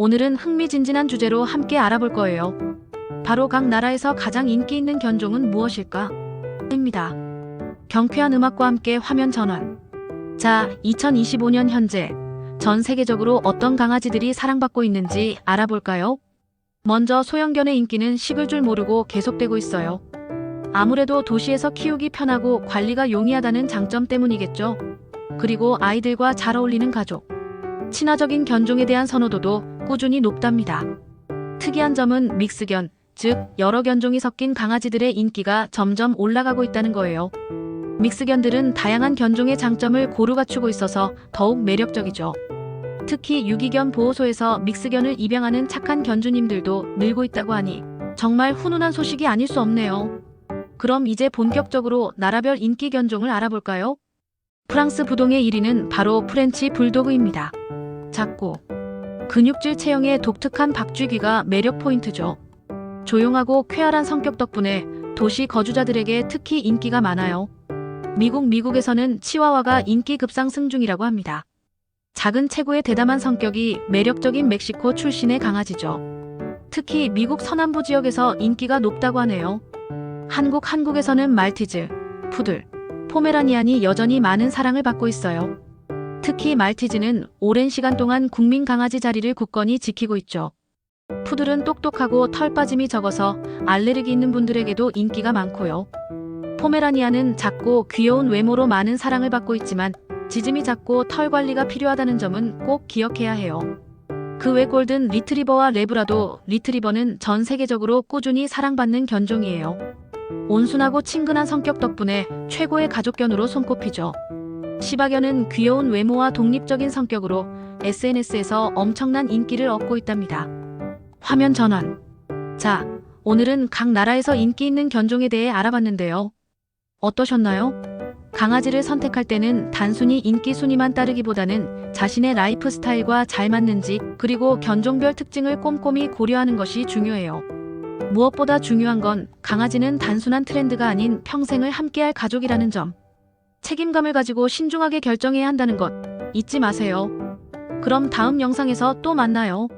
오늘은 흥미진진한 주제로 함께 알아볼 거예요. 바로 각 나라에서 가장 인기 있는 견종은 무엇일까? 입니다. 경쾌한 음악과 함께 화면 전환. 자, 2025년 현재 전 세계적으로 어떤 강아지들이 사랑받고 있는지 알아볼까요? 먼저 소형견의 인기는 식을 줄 모르고 계속되고 있어요. 아무래도 도시에서 키우기 편하고 관리가 용이하다는 장점 때문이겠죠. 그리고 아이들과 잘 어울리는 가족. 친화적인 견종에 대한 선호도도 꾸준히 높답니다. 특이한 점은 믹스견, 즉 여러 견종이 섞인 강아지들의 인기가 점점 올라가고 있다는 거예요. 믹스견들은 다양한 견종의 장점을 고루 갖추고 있어서 더욱 매력적이죠. 특히 유기견 보호소에서 믹스견을 입양하는 착한 견주님들도 늘고 있다고 하니 정말 훈훈한 소식이 아닐 수 없네요. 그럼 이제 본격적으로 나라별 인기 견종을 알아볼까요? 프랑스 부동의 1위는 바로 프렌치 불도그입니다. 작고 근육질 체형의 독특한 박쥐귀가 매력 포인트죠. 조용하고 쾌활한 성격 덕분에 도시 거주자들에게 특히 인기가 많아요. 미국 미국에서는 치와와가 인기 급상승 중이라고 합니다. 작은 체구의 대담한 성격이 매력적인 멕시코 출신의 강아지죠. 특히 미국 서남부 지역에서 인기가 높다고 하네요. 한국 한국에서는 말티즈, 푸들, 포메라니안이 여전히 많은 사랑을 받고 있어요. 특히 말티즈는 오랜 시간 동안 국민 강아지 자리를 굳건히 지키고 있죠. 푸들은 똑똑하고 털 빠짐이 적어서 알레르기 있는 분들에게도 인기가 많고요. 포메라니안은 작고 귀여운 외모로 많은 사랑을 받고 있지만 지짐이 작고 털 관리가 필요하다는 점은 꼭 기억해야 해요. 그 외 골든 리트리버와 레브라도 리트리버는 전 세계적으로 꾸준히 사랑받는 견종이에요. 온순하고 친근한 성격 덕분에 최고의 가족견으로 손꼽히죠. 시바견은 귀여운 외모와 독립적인 성격으로 SNS에서 엄청난 인기를 얻고 있답니다. 화면 전환. 자, 오늘은 각 나라에서 인기 있는 견종에 대해 알아봤는데요. 어떠셨나요? 강아지를 선택할 때는 단순히 인기 순위만 따르기보다는 자신의 라이프 스타일과 잘 맞는지 그리고 견종별 특징을 꼼꼼히 고려하는 것이 중요해요. 무엇보다 중요한 건 강아지는 단순한 트렌드가 아닌 평생을 함께할 가족이라는 점. 책임감을 가지고 신중하게 결정해야 한다는 것 잊지 마세요. 그럼 다음 영상에서 또 만나요.